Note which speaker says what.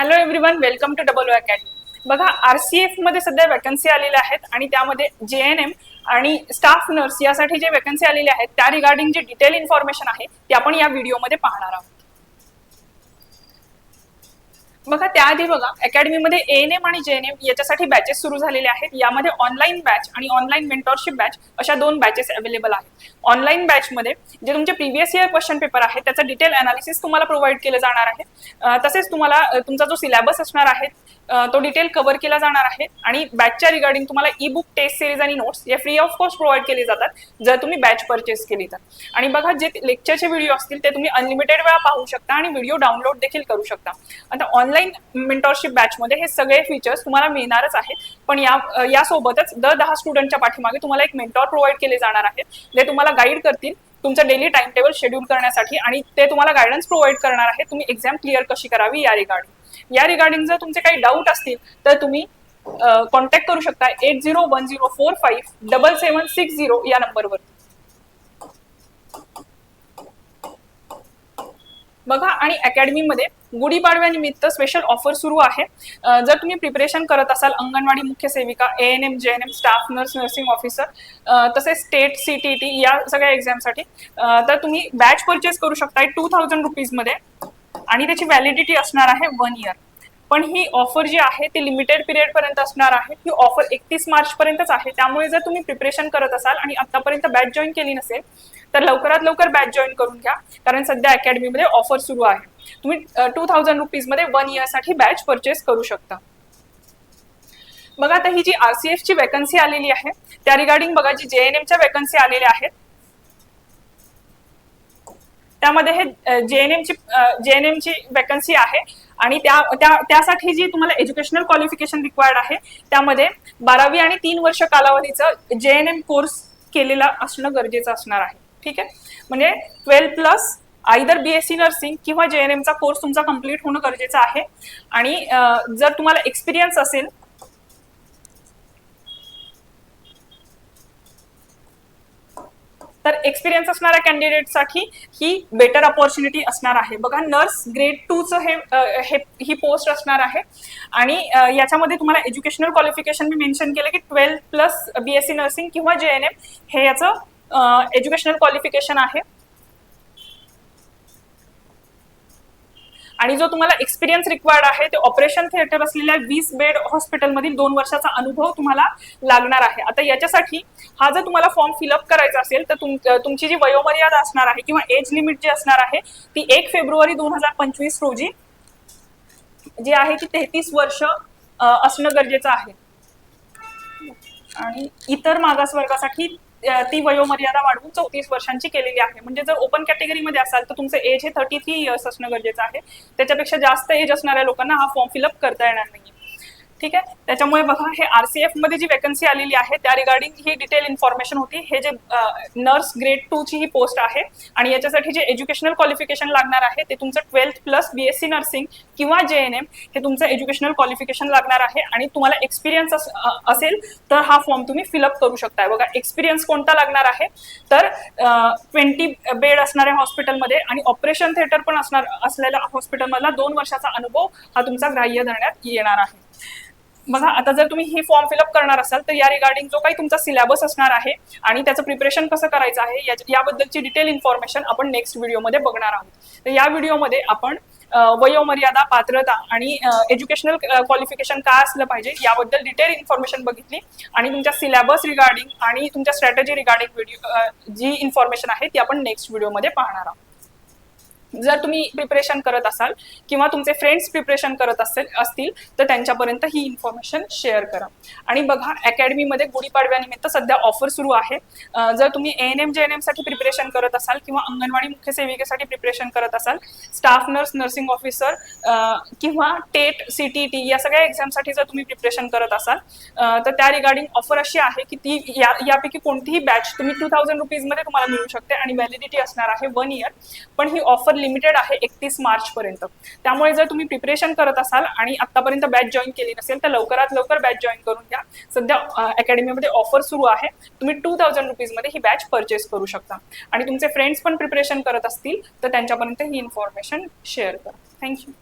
Speaker 1: Hello everyone welcome to double academy बघा आरसीएफमध्ये सध्या वॅकन्सी आलेल्या आहेत आणि त्यामध्ये जे एन एम आणि स्टाफ नर्स यासाठी जे वॅकन्सी आलेल्या आहेत त्या रिगार्डिंग जे डिटेल इन्फॉर्मेशन आहे ते आपण या व्हिडिओमध्ये पाहणार आहोत. बघा त्याआधी बघा अकॅडमीमध्ये एन एम आणि जे एन एम याच्यासाठी बॅचेस सुरू झालेले आहेत. यामध्ये ऑनलाईन बॅच आणि ऑनलाईन मेंटॉरशिप बॅच अशा दोन बॅचेस अवेलेबल आहेत. ऑनलाईन बॅचमध्ये जे तुमचे प्रिव्हियस इयर क्वेश्चन पेपर आहे त्याचं डिटेल अनालिसिस तुम्हाला प्रोव्हाइड केलं जाणार आहे. तसेच तुम्हाला तुमचा जो सिलेबस असणार आहे तो डिटेल कव्हर केला जाणार आहे. आणि बॅचच्या रिगार्डिंग तुम्हाला ई बुक टेस्ट सिरीज आणि नोट्स या फ्री ऑफ कॉस्ट प्रोव्हाइड केले जातात जर तुम्ही बॅच परचेस केली तर. आणि बघा जे लेक्चरचे व्हिडिओ असतील ते तुम्ही अनलिमिटेड वेळा पाहू शकता आणि व्हिडिओ डाउनलोड देखील करू शकता. आता ऑनलाईन मेंटॉरशिप बॅचमध्ये हे सगळे फीचर्स तुम्हाला मिळणारच आहेत. पण या यासोबतच दर दहा स्टुडंटच्या पाठीमागे तुम्हाला एक मेंटॉर प्रोव्हाइड केले जाणार आहेत. जे तुम्हाला गाईड करतील तुमचं डेली टाइम टेबल शेड्यूल करण्यासाठी आणि ते तुम्हाला गायडन्स प्रोव्हाइड करणार आहे तुम्ही एक्झाम क्लिअर कशी करावी या रिगार्डिंग या रिगार्डिंग जर तुमचे काही डाऊट असतील तर तुम्ही कॉन्टॅक्ट करू शकता eight zero one zero four five double seven six zero या नंबरवर बघा आणि अकॅडमीमध्ये गुढीपाडव्यानिमित्त स्पेशल ऑफर सुरू आहे. जर तुम्ही प्रिपरेशन करत असाल अंगणवाडी मुख्य सेविका A N M G N M staff nurse nursing officer तसेच स्टेट सी टी टी या सगळ्या एक्झामसाठी तर तुम्ही बॅच परचेस करू शकता टू थाउजंड रुपीजमध्ये आणि त्याची व्हॅलिडिटी असणार आहे वन इयर पण ही ऑफर जी आहे ती लिमिटेड पिरियड पर्यंत असणार आहे. ही ऑफर एकतीस मार्च पर्यंतच आहे. त्यामुळे जर तुम्ही प्रिपरेशन करत असाल आणि आतापर्यंत बॅच जॉईन केली नसेल तर लवकरात लवकर बॅच जॉईन करून घ्या. कारण सध्या अकॅडमीमध्ये ऑफर सुरू आहे. तुम्ही टू थाउजंड रुपीजमध्ये वन इयरसाठी बॅच परचेस करू शकता. बघा आता ही जी आरसीएफ ची वॅकन्सी आलेली आहे त्या रिगार्डिंग बघा जी जे एन वॅकन्सी आलेल्या आहेत. त्यामध्ये हे जे एन जे एन वॅकन्सी आहे आणि त्या त्या- त्यासाठी जी तुम्हाला एज्युकेशनल क्वालिफिकेशन रिक्वायर्ड आहे त्यामध्ये बारावी आणि तीन वर्ष कालावधीचं जे एन एम कोर्स केलेला असणं गरजेचं असणार आहे. ठीक आहे? म्हणजे twelve plus either B S C nursing किंवा जे एन एमचा कोर्स तुमचा कंप्लीट होणं गरजेचं आहे. आणि जर तुम्हाला एक्सपिरियन्स असेल तर एक्सपिरियन्स असणाऱ्या कॅन्डिडेटसाठी ही बेटर अपॉर्च्युनिटी असणार आहे. बघा नर्स ग्रेड टूचं हे हे ही पोस्ट असणार आहे. आणि याच्यामध्ये तुम्हाला एज्युकेशनल क्वालिफिकेशन मी मेन्शन केलं की twelfth plus B S C nursing किंवा जे एन एम हे याचं एज्युकेशनल क्वालिफिकेशन आहे. आणि जो तुम्हाला एक्सपिरियन्स रिक्वायर्ड आहे ते ऑपरेशन थिएटर असलेल्या वीस बेड हॉस्पिटलमधील दोन वर्षाचा अनुभव तुम्हाला लागणार आहे. आता याच्यासाठी हा जर तुम्हाला फॉर्म फिलअप करायचा असेल तर तुम तुमची जी वयोमर्यादा असणार आहे किंवा एज लिमिट जी असणार आहे ती एक फेब्रुवारी दोन हजार पंचवीस रोजी जी आहे ती तेहतीस वर्ष असणं गरजेचं आहे. आणि इतर मागासवर्गासाठी ती वयोमर्यादा वाढवून चौतीस वर्षांची केलेली आहे. म्हणजे जर ओपन कॅटेगरीमध्ये असाल तर तुमचं एज हे थर्टी थ्री इयर्स असणं गरजेचं आहे. त्याच्यापेक्षा जास्त एज असणाऱ्या लोकांना हा फॉर्म फिलअप करता येणार नाही ठीक आहे? त्याच्यामुळे बघा हे आरसीएफमध्ये जी वॅकन्सी आलेली आहे त्या रिगार्डिंग ही डिटेल इन्फॉर्मेशन होती. हे जे नर्स ग्रेड टू ची ही पोस्ट आहे आणि याच्यासाठी जे एज्युकेशनल क्वालिफिकेशन लागणार आहे ते तुमचं ट्वेल्थ प्लस बीएससी नर्सिंग किंवा जे एन एम हे तुमचं एज्युकेशनल क्वालिफिकेशन लागणार आहे आणि तुम्हाला एक्सपिरियन्स असेल तर हा फॉर्म तुम्ही फिलअप करू शकताय. बघा एक्सपिरियन्स कोणता लागणार आहे? तर ट्वेंटी बेड असणाऱ्या हॉस्पिटलमध्ये आणि ऑपरेशन थिएटर पण असणार असलेल्या हॉस्पिटलमधला दोन वर्षाचा अनुभव हा तुमचा ग्राह्य धरण्यात येणार आहे. बघा आता जर तुम्ही हे फॉर्म फिलअप करणार असाल तर या रिगार्डिंग जो काही तुमचा सिलेबस असणार आहे आणि त्याचं प्रिपरेशन कसं करायचं आहे याबद्दलची डिटेल इन्फॉर्मेशन आपण नेक्स्ट व्हिडिओमध्ये बघणार आहोत. तर या व्हिडिओमध्ये आपण वयोमर्यादा पात्रता आणि एज्युकेशनल क्वालिफिकेशन काय असलं पाहिजे याबद्दल डिटेल इन्फॉर्मेशन बघितली आणि तुमच्या सिलेबस रिगार्डिंग आणि तुमच्या स्ट्रॅटेजी रिगार्डिंग व्हिडिओ जी इन्फॉर्मेशन आहे ती आपण नेक्स्ट व्हिडिओमध्ये पाहणार आहोत. जर तुम्ही प्रिपरेशन करत असाल किंवा तुमचे फ्रेंड्स प्रिपरेशन करत असेल असतील तर त्यांच्यापर्यंत ही इन्फॉर्मेशन शेअर करा. आणि बघा अकॅडमीमध्ये गुढीपाडव्यानिमित्त सध्या ऑफर सुरू आहे. जर तुम्ही A N M G N एमसाठी preparation करत असाल किंवा अंगणवाडी मुख्य सेविकेसाठी प्रिपरेशन करत असाल स्टाफ नर्स नर्सिंग ऑफिसर किंवा टेट सी टी टी या सगळ्या एक्झामसाठी जर तुम्ही प्रिपरेशन करत असाल तर त्या रिगार्डिंग ऑफर अशी आहे की ती या यापैकी कोणतीही बॅच तुम्ही टू थाउजंड रुपीजमध्ये तुम्हाला मिळू शकते आणि व्हॅलिडिटी असणार आहे वन इयर पण ही ऑफर लिमिटेड आहे एकतीस मार्च पर्यंत त्यामुळे जर तुम्ही प्रिपरेशन करत असाल आणि आतापर्यंत बॅच जॉईन केली नसेल तर लवकरात लवकर बॅच जॉईन करून घ्या. सध्या अकॅडमीमध्ये ऑफर सुरू आहे. तुम्ही टू थाउजंड रुपीजमध्ये ही बॅच परचेस करू शकता. आणि तुमचे फ्रेंड्स पण प्रिपरेशन करत असतील तर त्यांच्यापर्यंत ही इन्फॉर्मेशन शेअर करा. Thank you